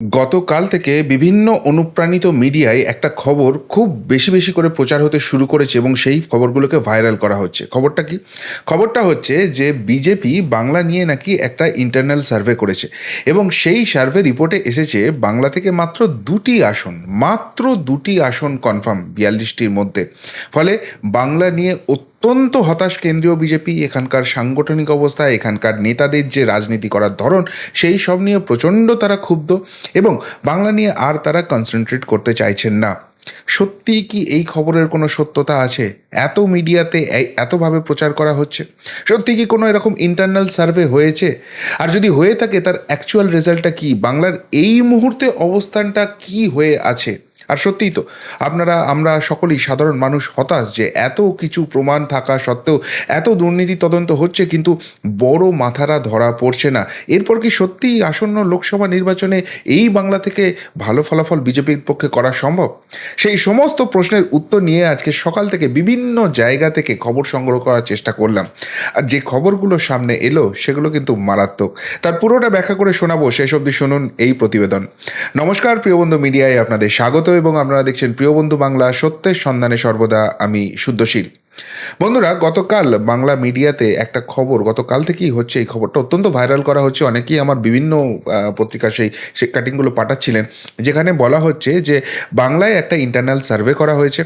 গতকাল থেকে বিভিন্ন অনুপ্রাণিত মিডিয়ায় একটা খবর খুব বেশি বেশি করে প্রচার হতে শুরু করেছে এবং সেই খবরগুলোকে ভাইরাল করা হচ্ছে। খবরটা কি? খবরটা হচ্ছে যে বিজেপি বাংলা নিয়ে নাকি একটা ইন্টারনাল সার্ভে করেছে এবং সেই সার্ভে রিপোর্টে এসেছে বাংলা থেকে মাত্র দুটি আসন, মাত্র দুটি আসন কনফার্ম বিয়াল্লিশটির মধ্যে। ফলে বাংলা নিয়ে অত্যন্ত হতাশ কেন্দ্রীয় বিজেপি, এখানকার সাংগঠনিক অবস্থা, এখানকার নেতাদের যে রাজনীতি করার ধরন, সেই সব নিয়ে প্রচণ্ড তারা ক্ষুব্ধ এবং বাংলা নিয়ে আর তারা কনসেন্ট্রেট করতে চাইছেন না। সত্যি কি এই খবরের কোনো সত্যতা আছে? এত মিডিয়াতে এতভাবে প্রচার করা হচ্ছে। সত্যি কি কোনো এরকম ইন্টারনাল সার্ভে হয়েছে? আর যদি হয়ে থাকে, তার অ্যাকচুয়াল রেজাল্টটা কি? বাংলার এই মুহূর্তে অবস্থানটা কি হয়ে আছে? আর সত্যিই তো, আপনারা, আমরা সকলেই সাধারণ মানুষ হতাশ যে এত কিছু প্রমাণ থাকা সত্ত্বেও এত দুর্নীতি তদন্ত হচ্ছে কিন্তু বড় মাথারা ধরা পড়ছে না। এরপর কি সত্যিই আসন্ন লোকসভা নির্বাচনে এই বাংলা থেকে ভালো ফলাফল বিজেপির পক্ষে করা সম্ভব? সেই সমস্ত প্রশ্নের উত্তর নিয়ে আজকে সকাল থেকে বিভিন্ন জায়গা থেকে খবর সংগ্রহ করার চেষ্টা করলাম। আর যে খবরগুলো সামনে এলো সেগুলো কিন্তু মারাত্মক। তার পুরোটা ব্যাখ্যা করে শোনাবো। শেষ অবধি শুনুন এই প্রতিবেদন। নমস্কার, প্রিয় বন্ধু মিডিয়ায় আপনাদের স্বাগত। এবং আপনারা দেখছেন প্রিয় বন্ধু বাংলা, সত্যের সন্ধানে সর্বদা আমি শুদ্ধশীল। বন্ধুরা, গতকাল বাংলা মিডিয়াতে একটা খবর, গতকাল থেকেই হচ্ছে এই খবরটা অত্যন্ত ভাইরাল করা হচ্ছে। অনেকেই আমার বিভিন্ন পত্রিকা সেই সে কাটিংগুলো পাঠাচ্ছিলেন, যেখানে বলা হচ্ছে যে বাংলায় একটা ইন্টারনাল সার্ভে করা হয়েছে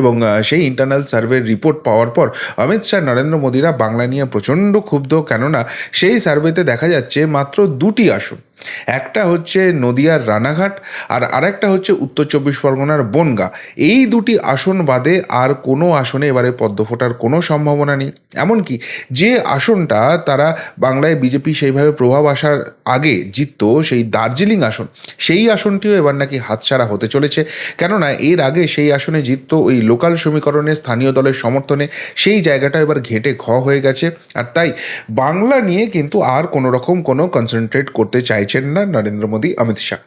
এবং সেই ইন্টারনাল সার্ভের রিপোর্ট পাওয়ার পর অমিত শাহ, নরেন্দ্র মোদীরা বাংলা নিয়ে প্রচণ্ড ক্ষুব্ধ। কেননা, সেই সার্ভেতে দেখা যাচ্ছে মাত্র দুটি আসন। একটা হচ্ছে নদিয়ার রানাঘাট আর আরেকটা হচ্ছে উত্তর চব্বিশ পরগনার বনগা। এই দুটি আসন বাদে আর কোনো আসনে এবারে পদ্ম ফোটার কোনো সম্ভাবনা নেই। এমনকি যে আসনটা তারা বাংলায় বিজেপি সেইভাবে প্রভাব আসার আগে জিততো, সেই দার্জিলিং আসন, সেই আসনটিও এবার নাকি হাতছাড়া হতে চলেছে। কেননা এর আগে সেই আসনে জিততো ওই লোকাল সমীকরণে স্থানীয় দলের সমর্থনে সেই জায়গাটা এবার ঘেটে ঘ হয়ে গেছে। আর তাই বাংলা নিয়ে কিন্তু আর কোনো রকম কোনো কনসেন্ট্রেট করতে চাইছেন না নরেন্দ্র মোদী, অমিত শাহ।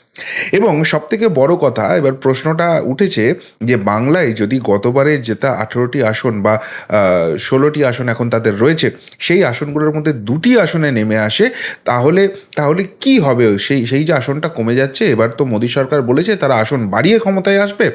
এবং সবথেকে বড় কথা, এবার প্রশ্নটা উঠেছে যে বাংলায় যদি গতবারে যেটা আঠেরোটি আসন বা ষোলোটি আসন এখন তাদের রয়েছে, সেই আসনগুলোর মধ্যে দুটি আসনে নেমে আসে, তাহলে তাহলে কি হবে? সেই সেই যে আসনটা কমে যাচ্ছে, এবার তো মোদী সরকার বলেছে তারা আসন বাড়িয়ে ক্ষমতায় আসবে,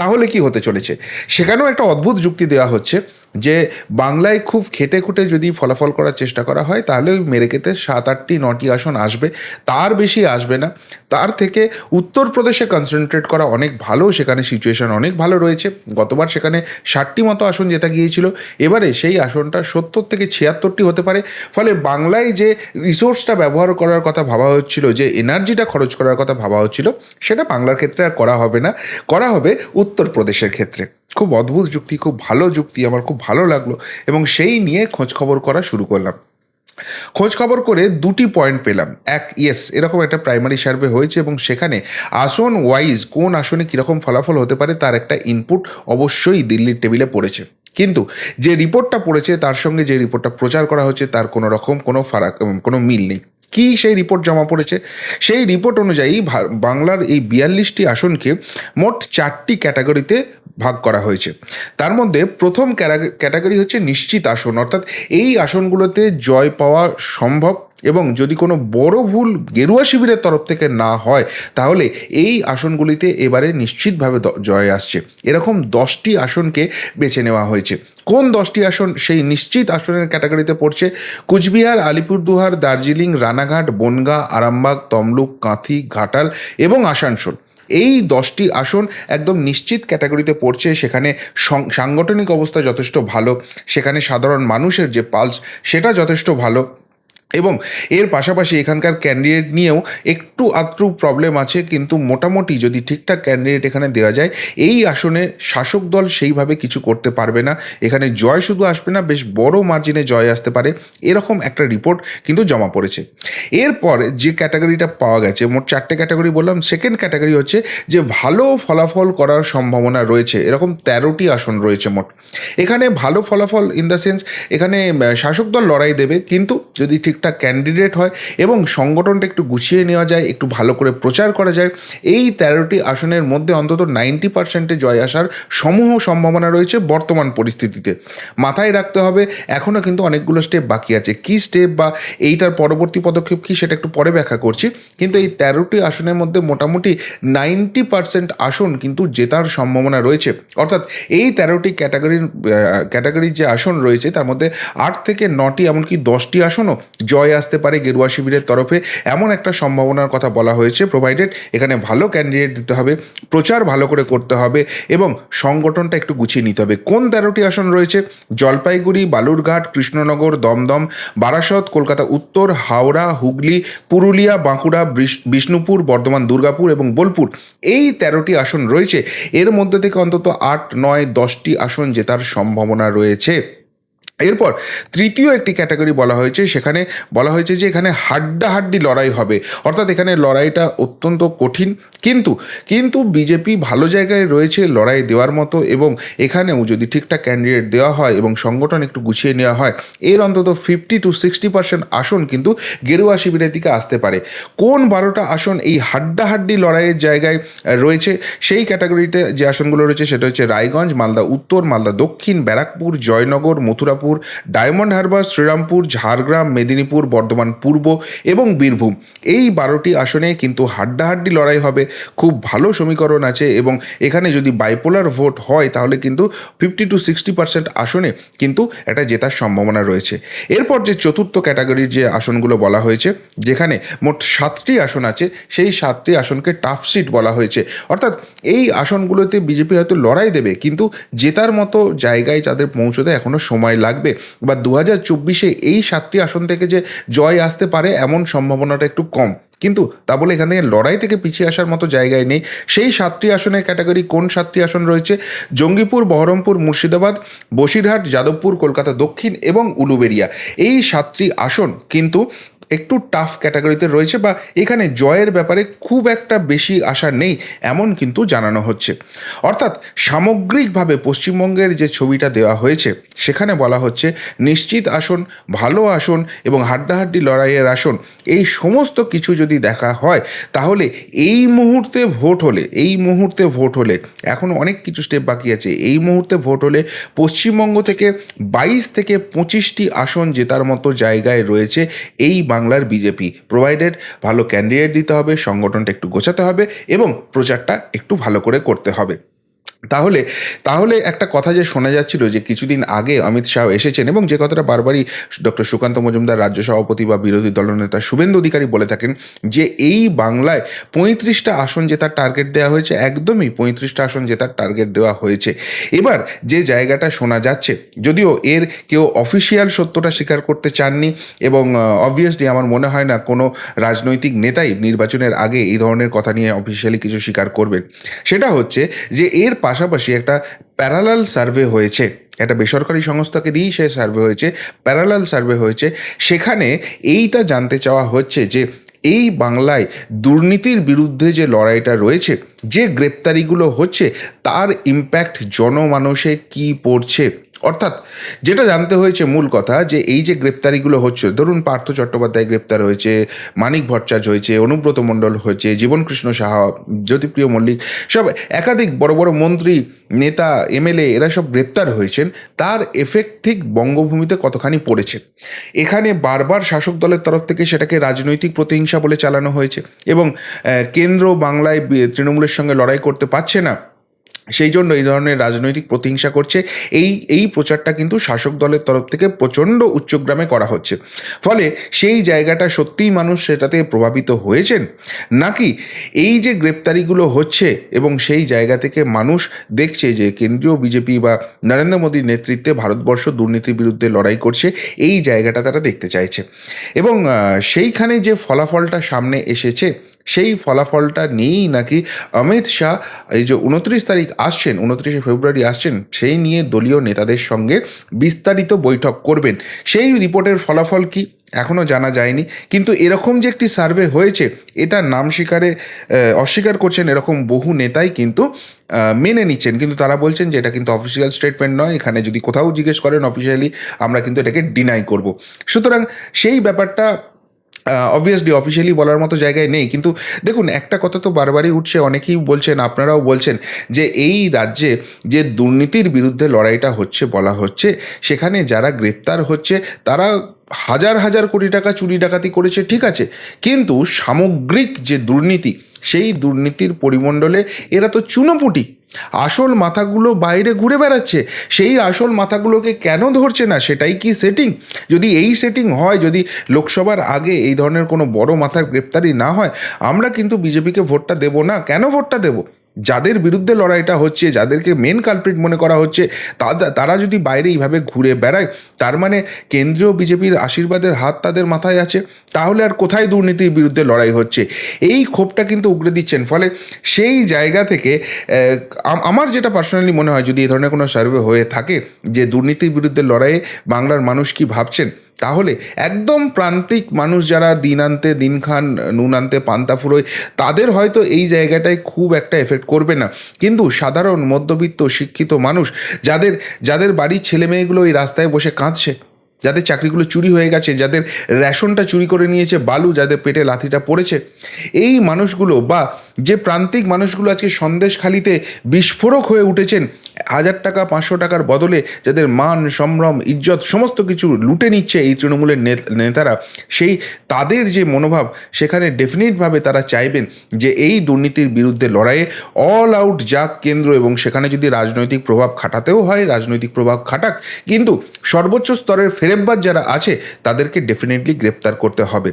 তাহলে কি হতে চলেছে? সেখানেও একটা অদ্ভুত যুক্তি দেওয়া হচ্ছে। যে বাংলায় খুব খেটে খুঁটে যদি ফলাফল করার চেষ্টা করা হয়, তাহলে ওই মেরেকেতে সাত আটটি নটি আসন আসবে। তার বেশি আসবে না। তার থেকে উত্তরপ্রদেশে কনসেন্ট্রেট করা অনেক ভালো, সেখানে সিচুয়েশন অনেক ভালো রয়েছে। গতবার সেখানে ষাটটি মতো আসন জেতা গিয়েছিল। এবারে সেই আসনটা সত্তর থেকে ছিয়াত্তরটি হতে পারে। ফলে বাংলায় যে রিসোর্সটা ব্যবহার করার কথা ভাবা হচ্ছিল, যে এনার্জিটা খরচ করার কথা ভাবা হচ্ছিল, সেটা বাংলার ক্ষেত্রে আর করা হবে না। করা হবে উত্তরপ্রদেশের ক্ষেত্রে। খুব অদ্ভুত যুক্তি, খুব ভালো যুক্তি, আমার খুব ভালো লাগল এবং সেই নিয়ে খোঁজ খবর করা শুরু করলাম। খোঁজ খবর করে দুটি পয়েন্ট পেলাম। এক ইয়েস এরকম একটা প্রাইমারি সার্ভে হয়েছে এবং সেখানে আসন ওয়াইজ কোন আসনে কীরকম ফলাফল হতে পারে তার একটা ইনপুট অবশ্যই দিল্লির টেবিলে পড়েছে। কিন্তু যে রিপোর্টটা পড়েছে তার সঙ্গে যে রিপোর্টটা প্রচার করা হচ্ছে তার কোনো রকম কোনো ফারাক, কোনো মিল নেই। কি সেই রিপোর্ট জমা পড়েছে? সেই রিপোর্ট অনুযায়ী বাংলার এই বিয়াল্লিশটি আসনকে মোট চারটি ক্যাটাগরিতে ভাগ করা হয়েছে। তার মধ্যে প্রথম ক্যাটাগরি হচ্ছে নিশ্চিত আসন। অর্থাৎ এই আসনগুলোতে জয় পাওয়া সম্ভব এবং যদি কোনো বড় ভুল গেরুয়া শিবিরের তরফ থেকে না হয়, তাহলে এই আসনগুলিতে এবারে নিশ্চিতভাবে জয় আসছে। এরকম দশটি আসনকে বেছে নেওয়া হয়েছে। কোন দশটি আসন? সেই নিশ্চিত আসনের ক্যাটাগরিতে পড়ছে কুচবিহার, আলিপুরদুয়ার, দার্জিলিং, রানাঘাট, বনগাঁ, আরামবাগ, তমলুক, কাঁথি, ঘাটাল এবং আসানসোল। এই দশটি আসন একদম নিশ্চিত ক্যাটাগরিতে পড়ছে। সেখানে সাংগঠনিক অবস্থা যথেষ্ট ভালো। সেখানে সাধারণ মানুষের যে পালস, সেটা যথেষ্ট ভালো। এবং এর পাশাপাশি এখানকার ক্যান্ডিডেট নিয়েও একটু আত্রু প্রবলেম আছে, কিন্তু মোটামুটি যদি ঠিকঠাক ক্যান্ডিডেট এখানে দেওয়া যায়, এই আসনে শাসক দল সেইভাবে কিছু করতে পারবে না। এখানে জয় শুধু আসবে না, বেশ বড় মার্জিনে জয় আসতে পারে। এরকম একটা রিপোর্ট কিন্তু জমা পড়েছে। এরপর যে ক্যাটাগরিটা পাওয়া গেছে, মোট চারটে ক্যাটাগরি বললাম সেকেন্ড ক্যাটাগরি হচ্ছে যে ভালো ফলাফল করার সম্ভাবনা রয়েছে। এরকম তেরোটি আসন রয়েছে মোট। এখানে ভালো ফলাফল ইন দ্য সেন্স এখানে শাসক দল লড়াই দেবে, কিন্তু যদি ঠিক ঠিকঠাক ক্যান্ডিডেট হয় এবং সংগঠনটা একটু গুছিয়ে নেওয়া যায়, একটু ভালো করে প্রচার করা যায়। এই তেরোটি আসনের মধ্যে অন্তত নাইনটি পার্সেন্টে জয় আসার সমূহ সম্ভাবনা রয়েছে বর্তমান পরিস্থিতিতে। মাথায় রাখতে হবে এখনও কিন্তু অনেকগুলো স্টেপ বাকি আছে। কী স্টেপ বা এইটার পরবর্তী পদক্ষেপ কী সেটা একটু পরে ব্যাখ্যা করছি। কিন্তু এই তেরোটি আসনের মধ্যে মোটামুটি নাইনটি পার্সেন্ট আসন কিন্তু জেতার সম্ভাবনা রয়েছে। অর্থাৎ এই তেরোটি ক্যাটাগরির ক্যাটাগরির যে আসন রয়েছে, তার মধ্যে আট থেকে নটি, এমনকি দশটি আসনও জয় আসতে পারে গেরুয়া শিবিরের তরফে। এমন একটা সম্ভাবনার কথা বলা হয়েছে প্রোভাইডেড এখানে ভালো ক্যান্ডিডেট দিতে হবে, প্রচার ভালো করে করতে হবে এবং সংগঠনটা একটু গুছিয়ে নিতে হবে। কোন তেরোটি আসন রয়েছে? জলপাইগুড়ি, বালুরঘাট, কৃষ্ণনগর, দমদম, বারাসত, কলকাতা, উত্তর, হাওড়া, হুগলি, পুরুলিয়া, বাঁকুড়া বিষ্ণুপুর, বর্ধমান, দুর্গাপুর এবং বোলপুর। এই তেরোটি আসন রয়েছে। এর মধ্যে থেকে অন্তত আট, নয়, দশটি আসন জেতার সম্ভাবনা রয়েছে। এরপর তৃতীয় একটি ক্যাটাগরি বলা হয়েছে, সেখানে বলা হয়েছে যে এখানে হাড্ডাহাড্ডি লড়াই হবে। অর্থাৎ এখানে লড়াইটা অত্যন্ত কঠিন কিন্তু কিন্তু বিজেপি ভালো জায়গায় রয়েছে লড়াই দেওয়ার মতো এবং এখানেও যদি ঠিকঠাক ক্যান্ডিডেট দেওয়া হয় এবং সংগঠন একটু গুছিয়ে নেওয়া হয়, এর অন্তত ফিফটি টু সিক্সটি পার্সেন্ট আসন কিন্তু গেরুয়া শিবিরের দিকে আসতে পারে। কোন বারোটা আসন এই হাড্ডাহাড্ডি লড়াইয়ের জায়গায় রয়েছে, সেই ক্যাটাগরিতে যে আসনগুলো রয়েছে সেটা হচ্ছে রায়গঞ্জ, মালদা উত্তর, মালদা দক্ষিণ, ব্যারাকপুর, জয়নগর, মথুরাপুর, ডায়মন্ড হারবার, শ্রীরামপুর, ঝাড়গ্রাম, মেদিনীপুর, বর্ধমান, পূর্ব এবং বীরভূম। এই বারোটি আসনে কিন্তু হাড্ডাহাড্ডি লড়াই হবে খুব ভালো সমীকরণ আছে এবং এখানে যদি বাইপোলার ভোট হয়, তাহলে কিন্তু ফিফটি টু সিক্সটি পার্সেন্ট আসনে কিন্তু এটা জেতার সম্ভাবনা রয়েছে। এরপর যে চতুর্থ ক্যাটাগরির যে আসনগুলো বলা হয়েছে, যেখানে মোট সাতটি আসন আছে, সেই সাতটি আসনকে টাফ সিট বলা হয়েছে। অর্থাৎ এই আসনগুলোতে বিজেপি হয়তো লড়াই দেবে, কিন্তু জেতার মতো জায়গায় তাদের পৌঁছতে এখনও সময় লাগবে বা দু হাজার চব্বিশে এই সাতটি আসন থেকে যে জয় আসতে পারে, এমন সম্ভাবনাটা একটু কম। কিন্তু তা বলে এখান লড়াই থেকে পিছিয়ে আসার মতো জায়গায় নেই। সেই সাতটি আসনের ক্যাটাগরি কোন সাতটি আসন রয়েছে? জঙ্গিপুর, বহরমপুর, মুর্শিদাবাদ, বসিরহাট, যাদবপুর, কলকাতা দক্ষিণ এবং উলুবেরিয়া। এই সাতটি আসন কিন্তু একটু টাফ ক্যাটাগরিতে রয়েছে বা এখানে জয়ের ব্যাপারে খুব একটা বেশি আশা নেই, এমন কিন্তু জানানো হচ্ছে। অর্থাৎ সামগ্রিকভাবে পশ্চিমবঙ্গের যে ছবিটা দেওয়া হয়েছে, সেখানে বলা হচ্ছে, নিশ্চিত আসন, ভালো আসন এবং হাড্ডাহাড্ডি লড়াইয়ের আসন। এই সমস্ত কিছু যদি দেখা হয়, তাহলে এই মুহূর্তে ভোট হলে, এই মুহূর্তে ভোট হলে এখনও অনেক কিছু স্টেপ বাকি আছে, এই মুহূর্তে ভোট হলে পশ্চিমবঙ্গ থেকে বাইশ থেকে পঁচিশটি আসন জেতার মতো জায়গায় রয়েছে এই বাংলার বিজেপি প্রোভাইডেড ভালো ক্যান্ডিডেট দিতে হবে, সংগঠনটা একটু গোছাতে হবে, এবং প্রচারটা একটু ভালো করে করতে হবে। তাহলে তাহলে একটা কথা যে শোনা যাচ্ছিল যে কিছুদিন আগে অমিত শাহ এসেছেন এবং যে কথাটা বারবারই ডক্টর সুকান্ত মজুমদার রাজ্য সভাপতি বা বিরোধী দলনেতা শুভেন্দু অধিকারী বলে থাকেন যে এই বাংলায় পঁয়ত্রিশটা আসন জেতার টার্গেট দেওয়া হয়েছে, একদমই পঁয়ত্রিশটা আসন জেতার টার্গেট দেওয়া হয়েছে। এবার যে জায়গাটা শোনা যাচ্ছে, যদিও এর কেউ অফিসিয়াল সত্যটা স্বীকার করতে চাননি এবং অবভিয়াসলি আমার মনে হয় না কোনো রাজনৈতিক নেতাই নির্বাচনের আগে এই ধরনের কথা নিয়ে অফিসিয়ালি কিছু স্বীকার করবেন সেটা হচ্ছে যে এর পাশাপাশি একটা প্যারালাল সার্ভে হয়েছে। একটা বেসরকারি সংস্থাকে দিয়েই সে সার্ভে হয়েছে। প্যারালাল সার্ভে হয়েছে। সেখানে এইটা জানতে চাওয়া হচ্ছে যে, এই বাংলায় দুর্নীতির বিরুদ্ধে যে লড়াইটা রয়েছে, যে গ্রেপ্তারিগুলো হচ্ছে, তার ইম্প্যাক্ট জনমানসে কি পড়ছে? অর্থাৎ যেটা জানতে হয়েছে মূল কথা যে এই যে গ্রেপ্তারিগুলো হচ্ছে, ধরুন পার্থ চট্টোপাধ্যায় গ্রেপ্তার হয়েছে, মানিক ভট্টাচার্য হয়েছে, অনুব্রত মণ্ডল হয়েছে, জীবনকৃষ্ণ সাহা, জ্যোতিপ্রিয় মল্লিক, সব একাধিক বড় বড় মন্ত্রী, নেতা, এমএলএ এরা সব গ্রেপ্তার হয়েছেন। তার এফেক্ট ঠিক বঙ্গভূমিতে কতখানি পড়েছে? এখানে বারবার শাসক দলের তরফ থেকে সেটাকে রাজনৈতিক প্রতিহিংসা বলে চালানো হয়েছে এবং কেন্দ্র বাংলায় তৃণমূলের সঙ্গে লড়াই করতে পারছে না। সেই জন্য এই ধরনের রাজনৈতিক প্রতিহিংসা করছে। এই এই প্রচারটা কিন্তু শাসক দলের তরফ থেকে প্রচণ্ড উচ্চগ্রামে করা হচ্ছে। ফলে সেই জায়গাটা সত্যিই মানুষ সেটাতে প্রভাবিত হয়েছেন? নাকি এই যে গ্রেপ্তারিগুলো হচ্ছে এবং সেই জায়গা থেকে মানুষ দেখছে যে কেন্দ্রীয় বিজেপি বা নরেন্দ্র মোদীর নেতৃত্বে ভারতবর্ষ দুর্নীতির বিরুদ্ধে লড়াই করছে, এই জায়গাটা তারা দেখতে চাইছে। এবং সেইখানে যে ফলাফলটা সামনে এসেছে সেই ফলাফলটা নিয়েই নাকি অমিত শাহ এই যে উনত্রিশ তারিখ আসছেন, উনত্রিশে ফেব্রুয়ারি আসছেন, সেই নিয়ে দলীয় নেতাদের সঙ্গে বিস্তারিত বৈঠক করবেন। সেই রিপোর্টের ফলাফল কি এখনও জানা যায়নি। কিন্তু এরকম যে একটি সার্ভে হয়েছে এটা নাম স্বীকারে অস্বীকার করছেন এরকম বহু নেতাই কিন্তু মেনে নিচ্ছেন। কিন্তু তারা বলছেন যে এটা কিন্তু অফিসিয়াল স্টেটমেন্ট নয়, এখানে যদি কোথাও জিজ্ঞেস করেন অফিসিয়ালি আমরা কিন্তু এটাকে ডিনাই করব। সুতরাং সেই ব্যাপারটা অবভিয়াসলি অফিসিয়ালি বলার মতো জায়গায় নেই। কিন্তু দেখুন, একটা কথা তো বারবারই উঠছে, অনেকেই বলছেন, আপনারাও বলছেন যে এই রাজ্যে যে দুর্নীতির বিরুদ্ধে লড়াইটা হচ্ছে, বলা হচ্ছে, সেখানে যারা গ্রেপ্তার হচ্ছে, তারা হাজার হাজার কোটি টাকা চুরি ডাকাতি করেছে, ঠিক আছে। কিন্তু সামগ্রিক যে দুর্নীতি, সেই দুর্নীতির পরিমণ্ডলে এরা তো চুনোপুটি। আসল মাথাগুলো বাইরে ঘুরে বেড়াচ্ছে। সেই আসল মাথাগুলোকে কেন ধরছে না, সেটাই কি সেটিং যদি এই সেটিং হয়, যদি লোকসভার আগে এই ধরনের কোনো বড় মাথার গ্রেপ্তারি না হয়, আমরা কিন্তু বিজেপিকে ভোটটা দেব না। কেন ভোটটা দেব? যাদের বিরুদ্ধে লড়াইটা হচ্ছে, যাদেরকে মেন কালপ্রিট মনে করা হচ্ছে তারা যদি বাইরে এইভাবে ঘুরে বেড়ায়, তার মানে কেন্দ্রীয় বিজেপির আশীর্বাদের হাত তাদের মাথায় আছে, তাহলে আর কোথায় দুর্নীতির বিরুদ্ধে লড়াই হচ্ছে? এই ক্ষোভটা কিন্তু উগড়ে দিচ্ছেন। ফলে সেই জায়গা থেকে আমার যেটা পার্সোনালি মনে হয়, যদি এই ধরনের কোনো সার্ভে হয়ে থাকে যে দুর্নীতির বিরুদ্ধে লড়াইয়ে বাংলার মানুষ কি ভাবছেন তাহলে একদম প্রান্তিক মানুষ যারা দিন আনতে, দিন খান, নুন আনতে, পান্তা ফুরোয়, তাদের হয়তো এই জায়গাটায় খুব একটা এফেক্ট করবে না। কিন্তু সাধারণ মধ্যবিত্ত, শিক্ষিত মানুষ যাদের যাদের বাড়ির ছেলে মেয়েগুলো এই রাস্তায় বসে কাঁদছে, যাদের চাকরিগুলো চুরি হয়ে গেছে, যাদের রেশনটা চুরি করে নিয়েছে বালু, যাদের পেটে লাথিটা পড়েছে, এই মানুষগুলো বা যে প্রান্তিক মানুষগুলো আজকে সন্দেশখালিতে বিস্ফোরক হয়ে উঠেছেন, হাজার টাকা, পাঁচশো টাকার বদলে যাদের মান, সম্ভ্রম, ইজ্জত সমস্ত কিছু লুটে নিচ্ছে এই তৃণমূলের নেতারা, সেই তাদের যে মনোভাব, সেখানে ডেফিনেটভাবে তারা চাইবেন যে এই দুর্নীতির বিরুদ্ধে লড়াইয়ে অল আউট যাক কেন্দ্র এবং সেখানে যদি রাজনৈতিক প্রভাব খাটাতেও হয়, রাজনৈতিক প্রভাব খাটাক, কিন্তু সর্বোচ্চ স্তরের ফেরেববাজ যারা আছে, তাদেরকে ডেফিনেটলি গ্রেপ্তার করতে হবে।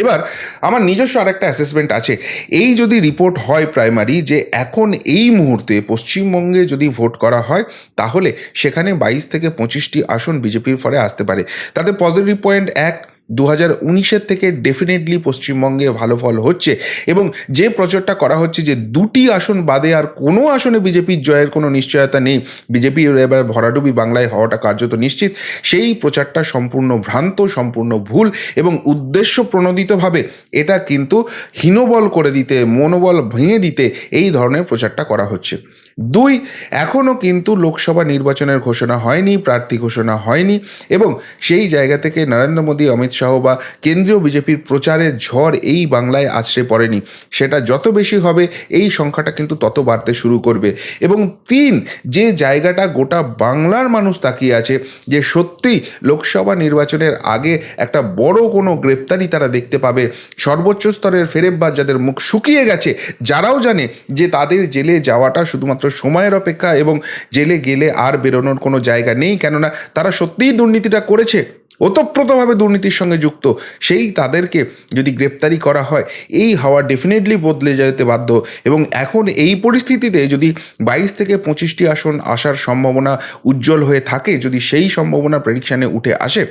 এবার আমার নিজস্ব আরেকটা অ্যাসেসমেন্ট আছে। এই যদি রিপোর্ট হয় প্রাইমারি যে এখন এই মুহূর্তে পশ্চিমবঙ্গে যদি ভোট করা হয়, তাহলে সেখানে বাইশ থেকে পঁচিশটি আসন বিজেপির ফলে আসতে পারে। তাতে পজিটিভ পয়েন্ট এক দু হাজার উনিশের থেকে ডেফিনেটলি পশ্চিমবঙ্গে ভালো ফল হচ্ছে এবং যে প্রচারটা করা হচ্ছে যে দুটি আসন বাদে আর কোনো আসনে বিজেপির জয়ের কোনো নিশ্চয়তা নেই। বিজেপি এবার ভরাডুবি বাংলায় হওয়াটা কার্যত নিশ্চিত। সেই প্রচারটা সম্পূর্ণ ভ্রান্ত, সম্পূর্ণ ভুল এবং উদ্দেশ্য প্রণোদিতভাবে এটা কিন্তু হীনবল করে দিতে, মনোবল ভেঙে দিতে এই ধরনের প্রচারটা করা হচ্ছে। দুই এখনও কিন্তু লোকসভা নির্বাচনের ঘোষণা হয়নি, প্রার্থী ঘোষণা হয়নি এবং সেই জায়গা থেকে নরেন্দ্র মোদী, অমিত শাহ বা কেন্দ্রীয় বিজেপির প্রচারের ঝড় এই বাংলায় আছড়ে পড়েনি। সেটা যত বেশি হবে, এই সংখ্যাটা কিন্তু তত বাড়তে শুরু করবে। এবং তিন, যে জায়গাটা গোটা বাংলার মানুষ তাকিয়ে আছে, যে সত্যি লোকসভা নির্বাচনের আগে একটা বড় কোনো গ্রেপ্তারি তারা দেখতে পাবে। সর্বোচ্চ স্তরের ফেরেববাজ যাদের মুখ শুকিয়ে গেছে, যারাও জানে যে তাদের জেলে যাওয়াটা শুধুমাত্র সময়ের অপেক্ষা এবং জেলে গেলে আর বেরোনোর কোনো জায়গা নেই। কেননা তারা সত্যিই দুর্নীতিটা করেছে, ওতপ্রোতভাবে দুর্নীতির সঙ্গে যুক্ত। সেই তাদেরকে যদি গ্রেপ্তারি করা হয়, এই হাওয়া ডেফিনেটলি বদলে যেতে বাধ্য। এবং এখন এই পরিস্থিতিতে যদি বাইশ থেকে পঁচিশটি আসন আসার সম্ভাবনা উজ্জ্বল হয়ে থাকে, যদি সেই সম্ভাবনা প্রেডিকশানে উঠে আসে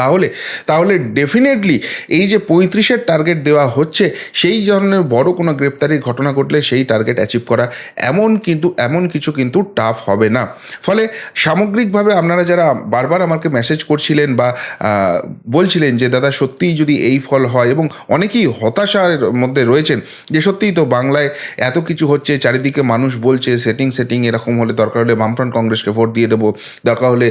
তাহলে তাহলে ডেফিনেটলি এই যে পঁয়ত্রিশের টার্গেট দেওয়া হচ্ছে, সেই ধরনের বড় কোনো গ্রেপ্তারির ঘটনা ঘটলে সেই টার্গেট অ্যাচিভ করা এমন কিন্তু, এমন কিছু কিন্তু টাফ হবে না। ফলে সামগ্রিকভাবে আপনারা যারা বারবার আমাকে মেসেজ করছিলেন বা বলছিলেন যে, দাদা, সত্যিই যদি এই ফল হয় এবং অনেকেই হতাশার মধ্যে রয়েছেন যে, সত্যিই তো বাংলায় এত কিছু হচ্ছে, চারিদিকে মানুষ বলছে সেটিং সেটিং এরকম হলে দরকার হলে বামফ্রন্ট কংগ্রেসকে ভোট দিয়ে দেবো, দরকার হলে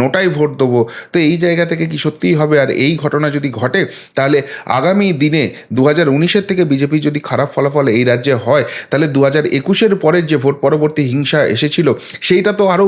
নোটাই ভোট দেবো। তো এই জায়গা থেকে কি সত্যিই হবে আর এই ঘটনা যদি ঘটে, তাহলে আগামী দিনে দু হাজার উনিশের থেকে বিজেপি যদি খারাপ ফলাফল এই রাজ্যে হয়, তাহলে দু হাজার একুশের পরের যে ভোট পরবর্তী হিংসা এসেছিল, সেইটা তো আরও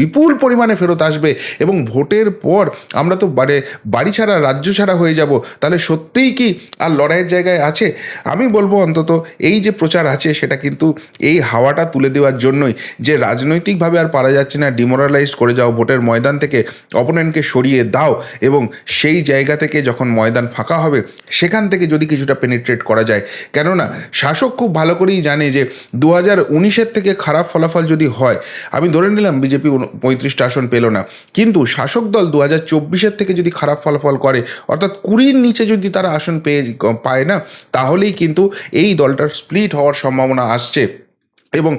বিপুল পরিমাণে ফেরত আসবে এবং ভোটের পর আমরা তো মানে বাড়ি ছাড়া, রাজ্য ছাড়া হয়ে যাব, তাহলে সত্যিই কি আর লড়াইয়ের জায়গায় আছে? আমি বলব অন্তত এই যে প্রচার আছে, সেটা কিন্তু এই হাওয়াটা তুলে দেওয়ার জন্যই যে রাজনৈতিকভাবে আর পারা যাচ্ছে না, ডিমোরালাইজ করে যাও ভোটের ময়দান থেকে, অপোনেন্টকে সরিয়ে দাও এবং সেই জায়গা থেকে যখন ময়দান ফাঁকা হবে, সেখান থেকে যদি কিছুটা পেনিট্রেট করা যায়। কেননা, শাসক খুব ভালো করেই জানে যে দু হাজার উনিশের থেকে খারাপ ফলাফল যদি হয়, আমি ধরে নিলাম বিজেপি পঁয়ত্রিশটা আসন পেল না। কিন্তু শাসক দল দু হাজার চব্বিশের থেকে যদি খারাপ ফলাফল করে, অর্থাৎ কুড়ির নিচে যদি তারা আসন পেয়ে, পায় না, তাহলেই কিন্তু এই দলটার স্প্লিট হওয়ার সম্ভাবনা আসছে। এবং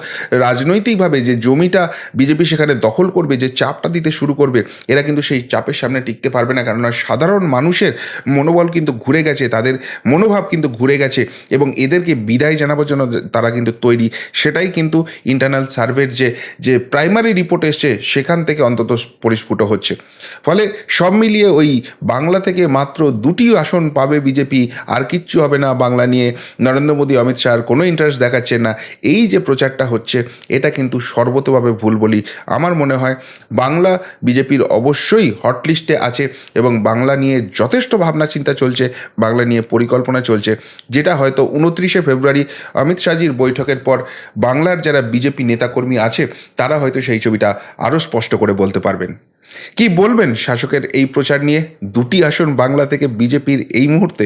রাজনৈতিকভাবে যে জমিটা বিজেপি সেখানে দখল করবে, যে চাপটা দিতে শুরু করবে, এরা কিন্তু সেই চাপের সামনে টিকতে পারবে না। কেননা সাধারণ মানুষের মনোবল কিন্তু ঘুরে গেছে, তাদের মনোভাব কিন্তু ঘুরে গেছে এবং এদেরকে বিদায় জানাবার জন্য তারা কিন্তু তৈরি। সেটাই কিন্তু ইন্টারনাল সার্ভের যে যে প্রাইমারি রিপোর্ট এসছে, সেখান থেকে অন্তত পরিস্ফুট হচ্ছে। ফলে সব মিলিয়ে ওই বাংলা থেকে মাত্র দুটি আসন পাবে বিজেপি, আর কিচ্ছু হবে না বাংলা নিয়ে। নরেন্দ্র মোদী, অমিত শাহর কোনো ইন্টারেস্ট দেখাচ্ছে না। এই যে প্রচারটা হচ্ছে, এটা কিন্তু সর্বতভাবে ভুল বলি। আমার মনে হয় বাংলা বিজেপির অবশ্যই হটলিস্টে আছে এবং বাংলা নিয়ে যথেষ্ট ভাবনা চিন্তা চলছে, বাংলা নিয়ে পরিকল্পনা চলছে। যেটা হয়তো উনত্রিশে ফেব্রুয়ারি অমিত শাহজির বৈঠকের পর বাংলার যারা বিজেপি নেতাকর্মী আছে, তারা হয়তো সেই ছবিটা আরও স্পষ্ট করে বলতে পারবেন। কি বলবেন শাসকের এই প্রচার নিয়ে? দুটি আসন বাংলা থেকে বিজেপির এই মুহূর্তে।